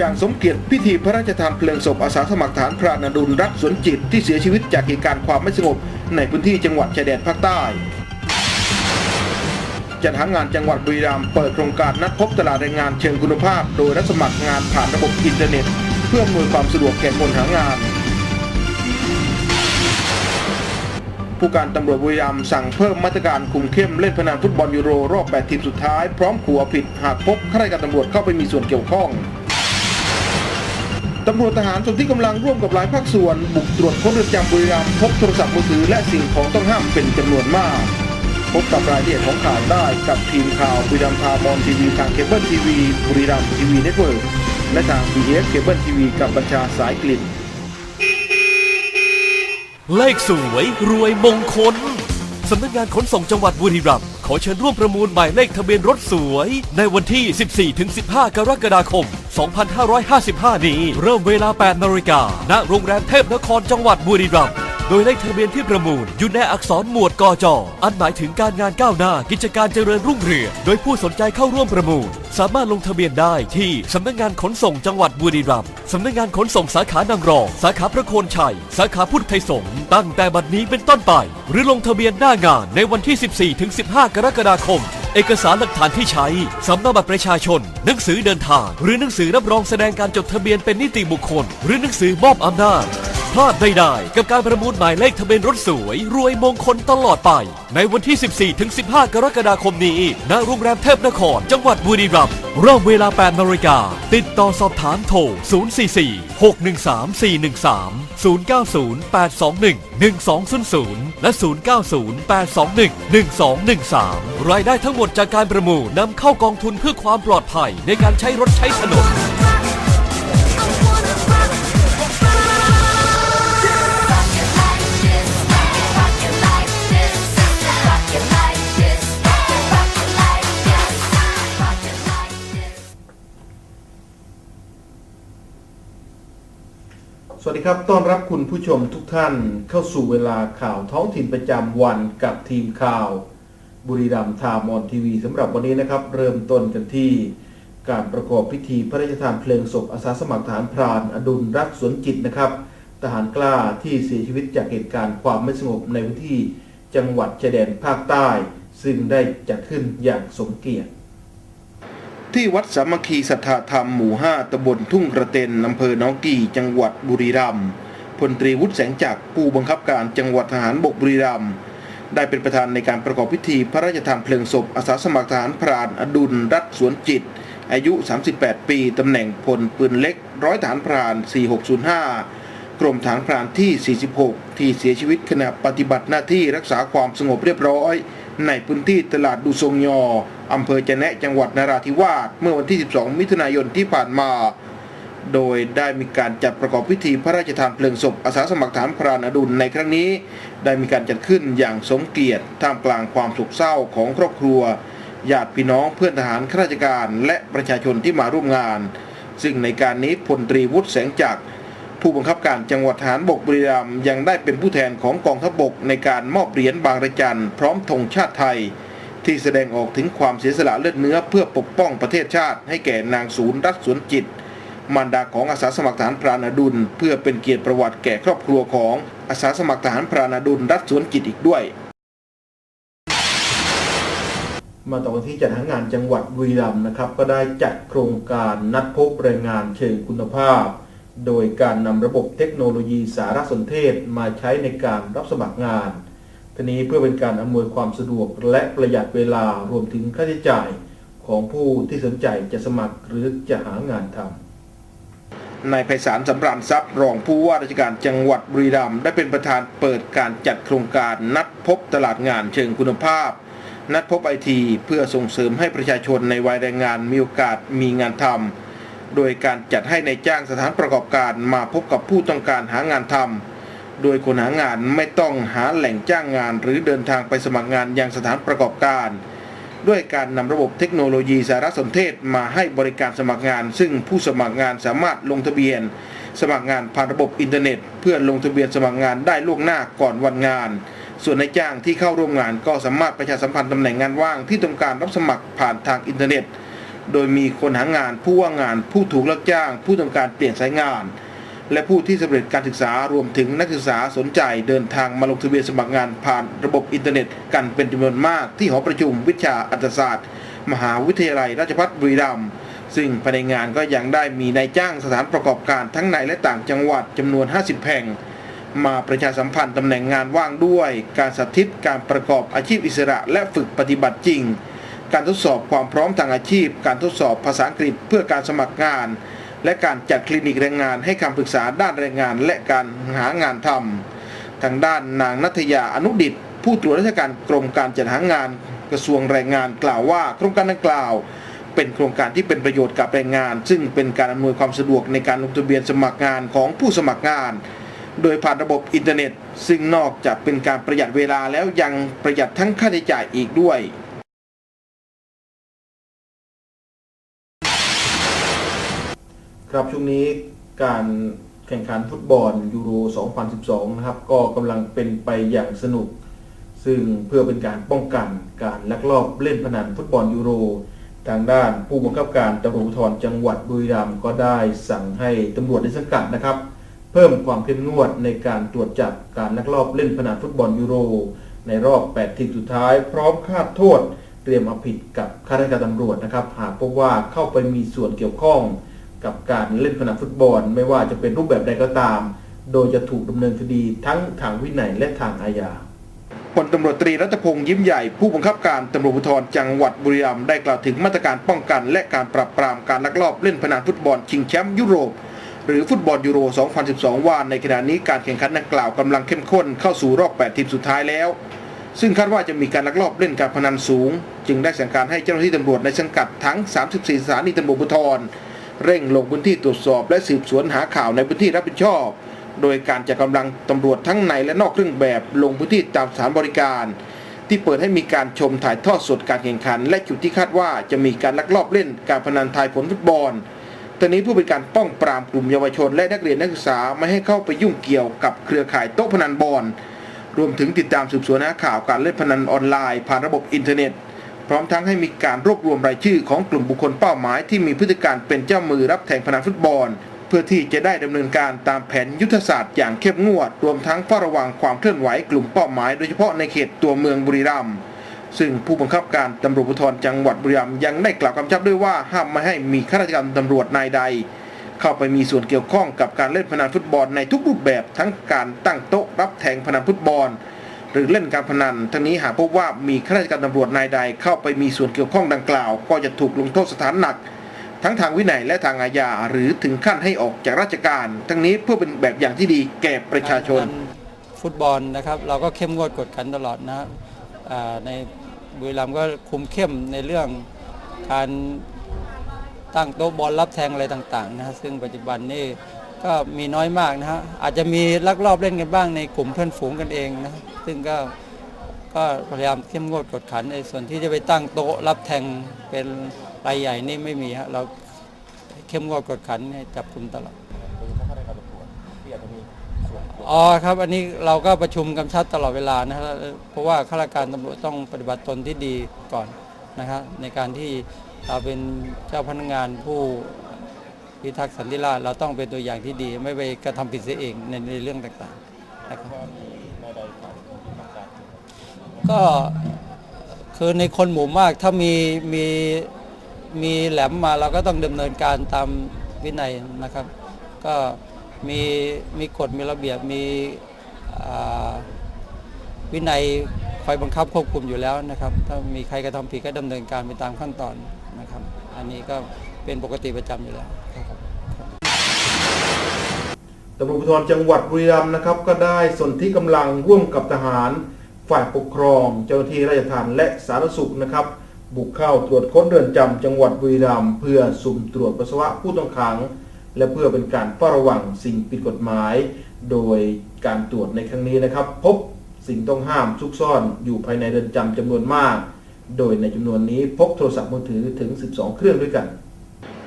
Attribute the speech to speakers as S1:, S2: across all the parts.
S1: อย่างสมเกียรติพิธีพระราชทานเพลิงศพอาสาสมัครฐานพรานดุลรักสวนจิตที่เสียชีวิตจากเหตุการณ์ความไม่สงบในพื้นที่จังหวัดชายแดนภาคใต้จัดหางานจังหวัดบุรีรัมย์เปิดโครงการนัดพบตลาดแรงงานเชิงคุณภาพ โดยรับสมัครงานผ่านระบบอินเทอร์เน็ต เพื่ออำนวยความสะดวกแก่คนหางาน ผู้การตำรวจบุรีรัมย์สั่งเพิ่มมาตรการคุมเข้มเล่นพนันฟุตบอลยูโรรอบ 8 ทีมสุดท้าย พร้อมขัวผิดหากพบข้าราชการตำรวจเข้าไปมีส่วนเกี่ยวข้อง ตำรวจทหารส่วนที่กำลังร่วมกับหลายภาคส่วน บุกตรวจค้นเรือนจำบุรีรัมย์พบโทรศัพท์มือถือและสิ่งของต้องห้ามเป็นจำนวนมาก พบกับรายละเอียดของข่าวได้กับทีมข่าวบุรีรัมย์ทาวอนทีวีทางเคเบิลทีวีบุรีรัมย์ทีวีเน็ตเวิร์กและทาง BS เคเบิลทีวีกับบัญชาสายกลิ่น
S2: เลขสวยรวยมงคลสำนักงานขนส่งจังหวัดบุรีรัมย์ ขอเชิญร่วมประมูลหมายเลขทะเบียนรถสวย ในวันที่ 14-15 กรกฎาคม 2555 นี้ เริ่มเวลา 8 นาฬิกาณโรงแรมเทพนครจังหวัดบุรีรัมย์ โดยเลขทะเบียนที่ประมูลอยู่ในอักษรหมวดกจอันหมายถึงการงานก้าวหน้า กิจการเจริญรุ่งเรืองโดยผู้สนใจเข้าร่วมประมูล สามารถลงทะเบียนได้ที่สำนักงานขนส่งจังหวัดบุรีรัมย์สำนักงานขนส่งสาขานางรอง สาขาพระโคนชัย สาขาพุทธไทยสงฆ์ตั้งแต่บัดนี้เป็นต้นไป หรือลงทะเบียนหน้างานในวันที่ 14-15 กรกฎาคมเอกสารหลักฐานที่ใช้ สำเนาบัตรประชาชน หนังสือเดินทาง หรือหนังสือรับรองแสดงการจดทะเบียนเป็นนิติบุคคล หรือหนังสือมอบอำนาจ พลาดไม่ได้กับการประมูลหมายเลขทะเบียนรถสวย รวยมงคลตลอดไป ในวันที่ 14ถึง15 กรกฎาคมนี้ณโรงแรมเทพนคร จังหวัดบุรีรัมย์เริ่มเวลา 8นาฬิกา ติดต่อสอบถามโทร 044 613 413 090 821 1200 และ 090 821 1213 รายได้ทั้งหมดจากการประมูลนำเข้ากองทุนเพื่อความปลอดภัยในการใช้รถใช้ถนน
S1: วัสดีครับ ต้อนรับคุณผู้ชมทุกท่านเข้าสู่เวลาข่าวท้องถิ่นประจำวันกับทีมข่าว บุรีรัมย์ทามอนทีวีสำหรับวันนี้นะครับ เริ่มต้นกันที่ การประกอบพิธีพระราชทานเพลิงศพอาสาสมัครทหารพรานอดุลรักสวนจิตนะครับทหารกล้าที่เสียชีวิตจากเหตุการณ์ความไม่สงบในพื้นที่จังหวัดชายแดนภาคใต้ ซึ่งได้จัดขึ้นอย่างสมเกียรติ ที่วัดสามัคคีสัทธาธรรมหมู่5ตำบลทุ่งกระเต็นอำเภอหนองกี่จังหวัดบุรีรัมย์พลตรีวุฒิแสงจักรผู้บังคับการจังหวัดทหารบกบุรีรัมย์ได้เป็นประธานในการประกอบพิธีพระราชทานเพลิงศพอาสาสมัครทหารพรานอดุลรัตสวนจิต อายุ 38 ปี ตำแหน่งพลปืนเล็ก ร้อยฐานพราน 4605 กรมฐานพรานที่ 46 ที่เสียชีวิตขณะปฏิบัติหน้าที่รักษาความสงบเรียบร้อย ในพื้นที่ตลาดดูทรงยออำเภอจะแนะจังหวัดนราธิวาสเมื่อวันที่ 12 มิถุนายนที่ผ่านมา โดยได้มีการจัดประกอบพิธีพระราชทานเพลิงศพอาสาสมัครฐานพรานอดุลในครั้งนี้ ได้มีการจัดขึ้นอย่างสมเกียรติท่ามกลางความโศกเศร้าของครอบครัวญาติพี่น้องเพื่อนทหารข้าราชการ และประชาชนที่มาร่วมงาน ซึ่งในการนี้พลตรีวุฒิแสงจักร ผู้บังคับการจังหวัดทหารบกบุรีรัมย์ยังได้เป็นผู้แทนของกองทัพบกในการมอบเหรียญบางระจันพร้อมธงชาติไทย ที่แสดงออกถึงความเสียสละเลือดเนื้อเพื่อปกป้องประเทศชาติ ให้แก่นางศูนย์รัตสวนจิต มารดาของอาสาสมัครทหารพรานดุล เพื่อเป็นเกียรติประวัติแก่ครอบครัวของอาสาสมัครทหารพรานดุลรัตสวนจิตอีกด้วย มาต่อกันที่จัดหางานจังหวัดบุรีรัมย์นะครับ ก็ได้จัดโครงการนัดพบแรงงานเชิงคุณภาพ โดยการนำระบบเทคโนโลยีสารสนเทศมาใช้ในการรับสมัครงานทีนี้เพื่อเป็นการอำนวยความสะดวกและประหยัดเวลารวมถึงค่าใช้จ่ายของผู้ที่สนใจจะสมัครหรือจะหางานทำนายไพศาลสำราญทรัพย์รองผู้ว่าราชการจังหวัดบุรีรัมย์ได้เป็นประธานเปิดการจัดโครงการนัดพบตลาดงานเชิงคุณภาพ นัดพบไอที เพื่อส่งเสริมให้ประชาชนในวัยแรงงานมีโอกาสมีงานทำ โดยการจัดให้ในจ้างสถานประกอบการมาพบกับผู้ต้องการหางานทำ โดยคนหางานไม่ต้องหาแหล่งจ้างงาน หรือเดินทางไปสมัครงานยังสถานประกอบการ ด้วยการนำระบบเทคโนโลยีสารสนเทศมาให้บริการสมัครงาน ซึ่งผู้สมัครงานสามารถลงทะเบียน สมัครงานผ่านระบบอินเทอร์เน็ต เพื่อลงทะเบียนสมัครงานได้ล่วงหน้าก่อนวันงานส่วนนายจ้างที่เข้าร่วมงานก็สามารถประชาสัมพันธ์ตำแหน่งงานว่างที่ต้องการรับสมัครผ่านทางอินเทอร์เน็ต โดยมีคนหางาน ผู้ว่างงาน ผู้ถูกเลิกจ้าง ผู้ต้องการเปลี่ยนสายงาน และผู้ที่สำเร็จการศึกษารวมถึงนักศึกษาสนใจเดินทางมาลงทะเบียนสมัครงานผ่านระบบอินเทอร์เน็ตกันเป็นจำนวนมากที่หอประชุมวิชาอัตศาสตร์ มหาวิทยาลัยราชภัฏบุรีรัมย์ซึ่งภายในงานก็ยังได้มีนายจ้างสถานประกอบการทั้งในและต่างจังหวัดจำนวน 50 แห่ง มาประชาสัมพันธ์ตำแหน่งงานว่างด้วย การสาธิตการประกอบอาชีพอิสระและฝึกปฏิบัติจริง การทดสอบความพร้อมทางอาชีพ การทดสอบภาษาอังกฤษเพื่อการสมัครงาน และการจัดคลินิกแรงงานให้คำปรึกษาด้านแรงงานและการหางานทำทางด้านนางนัทยาอนุดิต ผู้ตรวจราชการกรมการจัดหางานกระทรวงแรงงานกล่าวว่าโครงการดังกล่าว เป็นโครงการที่เป็นประโยชน์กับแรงงาน ซึ่งเป็นการอำนวยความสะดวกในการลงทะเบียนสมัครงานของผู้สมัครงาน โดยผ่านระบบอินเทอร์เน็ต ซึ่งนอกจากเป็นการประหยัดเวลาแล้วยังประหยัดทั้งค่าใช้จ่ายอีกด้วย ครับช่วงนี้การแข่งขันฟุตบอลยูโร 2012 นะครับ ก็กำลังเป็นไปอย่างสนุก ซึ่งเพื่อเป็นการป้องกันการลักลอบเล่นพนันฟุตบอลยูโร ทางด้านผู้บังคับการตำรวจภูธรจังหวัดบุรีรัมย์ก็ได้สั่งให้ตำรวจในสังกัดนะครับ เพิ่มความเข้มงวดในการตรวจจับการลักลอบเล่นพนันฟุตบอลยูโร ในรอบ 8 ทีมสุดท้าย พร้อมคาดโทษ เตรียมเอาผิดกับข้าราชการตำรวจนะครับ หากพบว่าเข้าไปมีส่วนเกี่ยวข้อง กับการเล่นพนันฟุตบอล ไม่ว่าจะเป็นรูปแบบใดก็ตาม โดยจะถูกดำเนินคดีทั้งทางวินัยและทางอาญาพลตำรวจตรีรัตพงศ์ยิ้มใหญ่ผู้บังคับการตำรวจภูธรจังหวัดบุรีรัมย์ได้กล่าวถึงมาตรการป้องกัน และการปราบปรามการลักลอบเล่นพนันฟุตบอลชิงแชมป์ยุโรป หรือฟุตบอลยูโร 2012 ว่าในขณะนี้การแข่งขันดังกล่าวกำลังเข้มข้นเข้าสู่รอบ 8 ทีมสุดท้ายแล้ว ซึ่งคาดว่าจะมีการลักลอบเล่นการพนันสูง จึงได้สั่งการให้เจ้าหน้าที่ตำรวจในสังกัดทั้ง 34 สถานีตำรวจภูธร เร่งลงพื้นที่ตรวจสอบและสืบสวนหาข่าวในพื้นที่รับผิดชอบ โดยการจัดกำลังตำรวจทั้งในและนอกเครื่องแบบลงพื้นที่ตามสถานบริการ ที่เปิดให้มีการชมถ่ายทอดสดการแข่งขัน และจุดที่คาดว่าจะมีการลักลอบเล่นการพนันทายผลฟุตบอลตอนนี้เพื่อเป็นการป้องปรามกลุ่มเยาวชนและนักเรียนนักศึกษาไม่ให้เข้าไปยุ่งเกี่ยวกับเครือข่ายโต๊ะพนันบอลรวมถึงติดตามสืบสวนหาข่าวการเล่นพนันออนไลน์ผ่านระบบอินเทอร์เน็ต พร้อมทั้งให้มีการรวบรวมรายชื่อของกลุ่มบุคคลเป้าหมายที่มีพฤติการเป็นเจ้ามือรับแทงพนันฟุตบอล เพื่อที่จะได้ดำเนินการตามแผนยุทธศาสตร์อย่างเข้มงวด รวมทั้งเฝ้าระวังความเคลื่อนไหวกลุ่มเป้าหมายโดยเฉพาะในเขตตัวเมืองบุรีรัมย์ซึ่งผู้บังคับการตำรวจภูธรจังหวัดบุรีรัมย์ยังได้กล่าวกำชับด้วยว่าห้ามไม่ให้มีข้าราชการตำรวจนายใด เข้าไปมีส่วนเกี่ยวข้องกับการเล่นพนันฟุตบอลในทุกรูปแบบทั้งการตั้งโต๊ะรับแทงพนันฟุตบอล หรือเล่นการพนัน ทั้งนี้หากพบว่ามีข้าราชการตำรวจนายใดเข้าไปมีส่วนเกี่ยวข้องดังกล่าว ก็จะถูกลงโทษสถานหนัก ทั้งทางวินัยและทางอาญาหรือถึงขั้นให้ออกจากราชการ ทั้งนี้เพื่อเป็นแบบอย่างที่ดีแก่ประชาชน
S3: ฟุตบอลนะครับเราก็เข้มงวดกดขันตลอดนะในบุรีรัมย์ก็คุมเข้มในเรื่องการตั้งโต๊ะบอลรับแทงอะไรต่างๆนะฮะซึ่งปัจจุบันนี่ ก็มีน้อยมากนะฮะอาจจะมีลักลอบเล่นกันบ้างในกลุ่มเพื่อนฝูงกันเองนะซึ่งก็ก็พยายามเข้มงวดกดขันในส่วนที่จะไปตั้งโต๊ะรับแทงเป็นรายใหญ่นี่ไม่มีฮะเราเข้มงวดกดขันให้จับกลุ่มตลอดอ๋อครับอันนี้เราก็ประชุมกำชับตลอดเวลานะครับเพราะว่าข้าราชการตำรวจต้องปฏิบัติตนที่ดีก่อนนะครับในการที่เราเป็นเจ้าพนักงานผู้ พิทักษ์สันติราษฎร์เราต้องเป็นตัวอย่างที่ดี ไม่ไปกระทำผิดเสียเองในในเรื่องต่างๆนะครับก็คือในคนหมู่มากถ้ามีมีมีแหลมมาเราก็ต้องดำเนินการตามวินัยนะครับ ก็มีมีกฎมีระเบียบมีวินัยคอยบังคับควบคุมอยู่แล้วนะครับ ถ้ามีใครกระทำผิดก็ดำเนินการไปตามขั้นตอนนะครับ อันนี้ก็ เป็นปกติประจำอยู่แล้วครับ
S1: ตำรวจภูธรจังหวัดบุรีรัมย์นะครับก็ได้สนที่กำลังร่วมกับทหารฝ่ายปกครอง เจ้าหน้าที่ราชทัณฑ์และสาธารณสุขนะครับ บุกเข้าตรวจค้นเรือนจำจังหวัดบุรีรัมย์เพื่อสุ่มตรวจปัสสาวะผู้ต้องขัง และเพื่อเป็นการเฝ้าระวังสิ่งผิดกฎหมาย โดยการตรวจในครั้งนี้นะครับ พบสิ่งต้องห้ามซุกซ่อนอยู่ภายในเรือนจำจำนวนมาก โดยในจำนวนนี้พบโทรศัพท์มือถือถึง 12 เครื่องด้วยกัน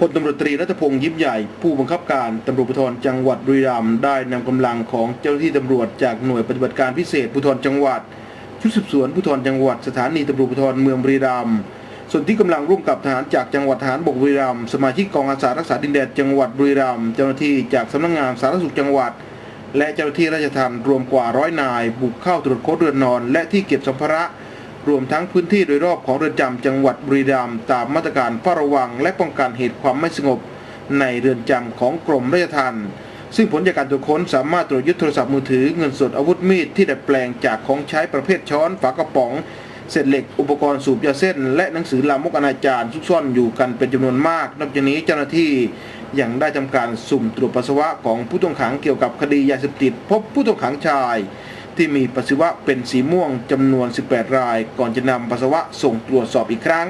S1: พลตำรวจตรีรัตพงศ์ยิ้มใหญ่ ผู้บังคับการตำรวจภูธรจังหวัดบุรีรัมย์ได้นำกำลังของเจ้าหน้าที่ตำรวจจากหน่วยปฏิบัติการพิเศษภูธรจังหวัด ชุดสืบสวนภูธรจังหวัดสถานีตำรวจภูธรเมืองบุรีรัมย์ส่วนที่กำลังร่วมกับทหารจากจังหวัดทหารบกบุรีรัมย์สมาชิกกองอาสารักษาดินแดนจังหวัดบุรีรัมย์เจ้าหน้าที่จากสำนักงานสาธารณสุขจังหวัด และเจ้าหน้าที่ราชทัณฑ์รวมกว่าร้อยนาย บุกเข้าตรวจค้นเรือนนอน และที่เก็บสัมภาระ รวมทั้งพื้นที่โดยรอบของเรือนจำจังหวัดบุรีรัมย์ตามมาตรการเฝ้าระวังและป้องกันเหตุความไม่สงบ ในเรือนจำของกรมราชทัณฑ์ซึ่งผลจากการตรวจค้นสามารถตรวจยึดโทรศัพท์มือถือเงินสดอาวุธมีดที่ดัดแปลงจากของใช้ประเภทช้อนฝากระป๋องเศษเหล็ก อุปกรณ์สูบยาเส้น และหนังสือลามกอนาจารซุกซ่อนอยู่กันเป็นจำนวนมาก นอกจากนี้เจ้าหน้าที่ยังได้ทำการสุ่มตรวจปัสสาวะของผู้ต้องขังเกี่ยวกับคดียาเสพติด พบผู้ต้องขังชาย ที่มีปัสสาวะเป็นสีม่วงจำนวน 18 ราย ก่อนจะนำปัสสาวะส่งตรวจสอบอีกครั้ง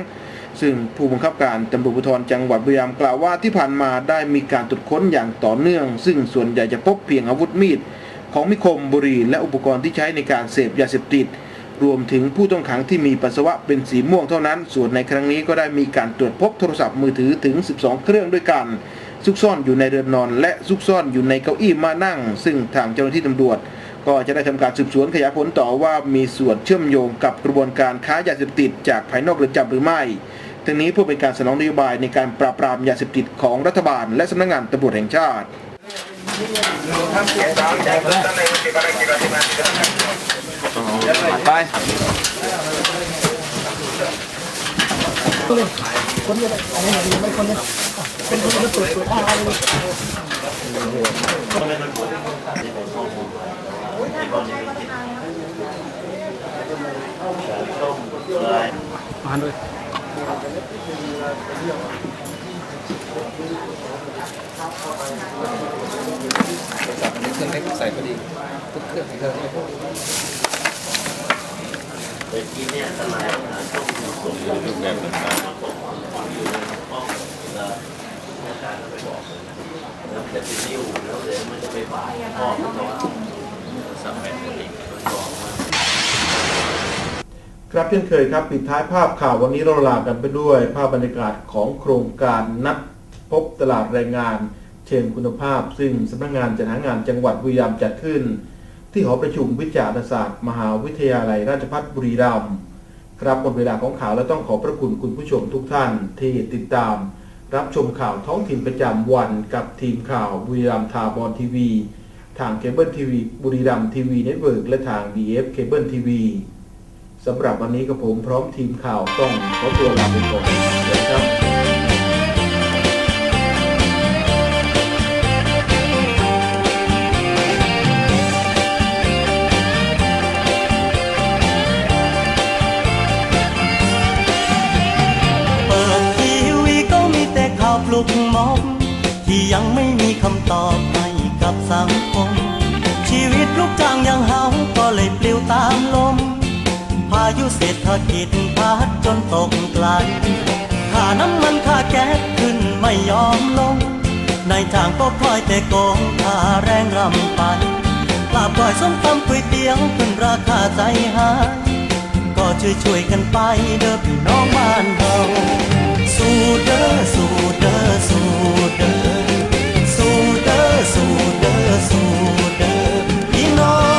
S1: ซึ่งผู้บังคับการตำรวจภูธรจังหวัดบุรีรัมย์กล่าวว่าที่ผ่านมาได้มีการตรวจค้นอย่างต่อเนื่อง ซึ่งส่วนใหญ่จะพบเพียงอาวุธมีดของมิคมบุรีและอุปกรณ์ที่ใช้ในการเสพยาเสพติด รวมถึงผู้ต้องขังที่มีปัสสาวะเป็นสีม่วงเท่านั้น ส่วนในครั้งนี้ก็ได้มีการตรวจพบโทรศัพท์มือถือถึง 12 เครื่องด้วยกันซุกซ่อนอยู่ในเรือนนอน และซุกซ่อนอยู่ในเก้าอี้มานั่ง ซึ่งทางเจ้าหน้าที่ตำรวจ ก็จะได้ทำการสืบสวนขยายผลต่อว่ามีส่วนเชื่อมโยงกับกระบวนการค้ายาเสพติดจากภายนอกเรือนจำหรือไม่ทั้งนี้เพื่อเป็นการสนองนโยบายในการปราบปรามยาเสพติดของรัฐบาล และสำนักงานตำรวจแห่งชาติ
S4: เค มาด้วยโทร
S5: ศัพท์มัเครื่
S4: องเล็กใส่พอดีทุกเครื่องเล
S5: ยเปิดกินเนี่ยต
S4: ลาดหาช่องส่งรูปแบบต่างๆของอยู่ในห้องแล้วอาจารย์ไปบอกแล้วจะไปยิ้วแล้วเดี๋ยวมันจะไปบาดพ่อมัา ครื่อง
S1: ครับเช่นเคยครับ ปิดท้ายภาพข่าววันนี้เราลากันไปด้วย ภาพบรรยากาศของโครงการนัดพบตลาดแรงงาน เชิงคุณภาพ ซึ่งสำนักงานจัดหางานจังหวัดบุรีรัมย์จัดขึ้น ที่หอประชุมวิจารณศาสตร์ มหาวิทยาลัยราชภัฏบุรีรัมย์ครับหมดเวลาของข่าวและต้องขอพระคุณคุณผู้ชมทุกท่านที่ติดตาม รับชมข่าวท้องถิ่นประจำวันกับทีมข่าวบุรีรัมย์ทาบอนทีวี ทางเคเบิลทีวีบุรีรัมย์ทีวีเน็ตเวิร์กและทาง BF เคเบิลทีวีสำหรับวันนี้กับผมพร้อมทีมข่าวต้องขอตัวลาไปก่อนสวัสดีครับ
S6: ลุกมองที่ยังไม่มีคำตอบ กับสังคม ชีวิตลูกจ้างอยังเฮาก็เลยปลิวตามลม พายุเศรษฐกิจพัดจนตกไกลค่าน้ำมันค่าแก๊สขึ้นไม่ยอมลงนายจ้างก็คอยแต่โกงค่าแรงรำไปลาบก้อยส้มตำก๋วยเตี๋ยวขึ้นราคาใจหายก็ช่วยช่วยกันไปเด้อพี่น้องบ้านเราสู้เด้อสู้เด้อสู้เด้อ สู้เด้อสู้เด้อพี่น้อง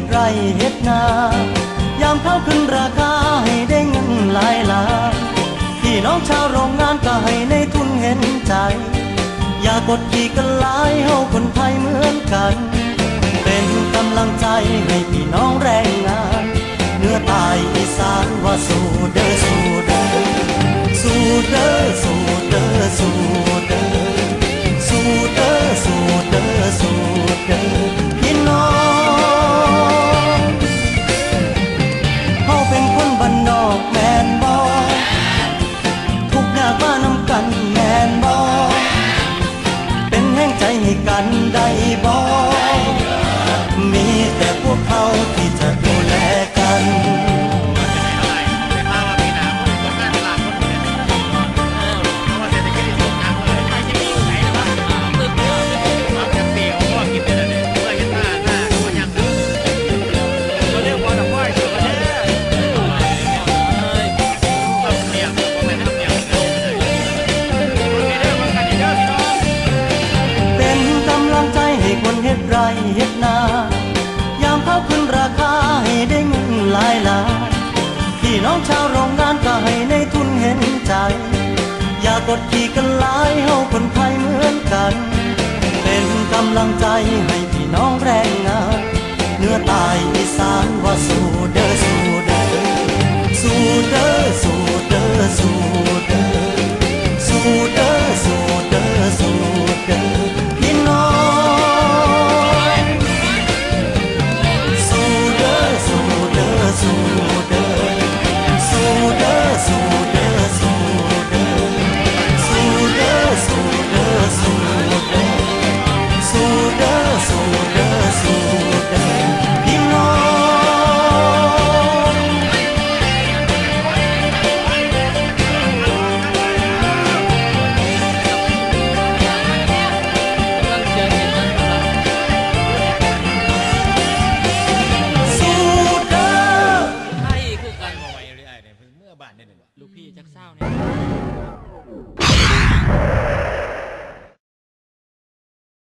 S6: ดไรเฮ็ดนายามเข้าขึ้นราคาให้ได้เงินหลายล้านพี่น้องชาวโรงงานก็ให้ในทุนเห็นใจ อย่ากดขี่กันหลายเฮาคนไทยเหมือนกัน เป็นกำลังใจให้พี่น้องแรงงาน เนื้อตายอีสานว่าสูเด้อสู้เด้อสู้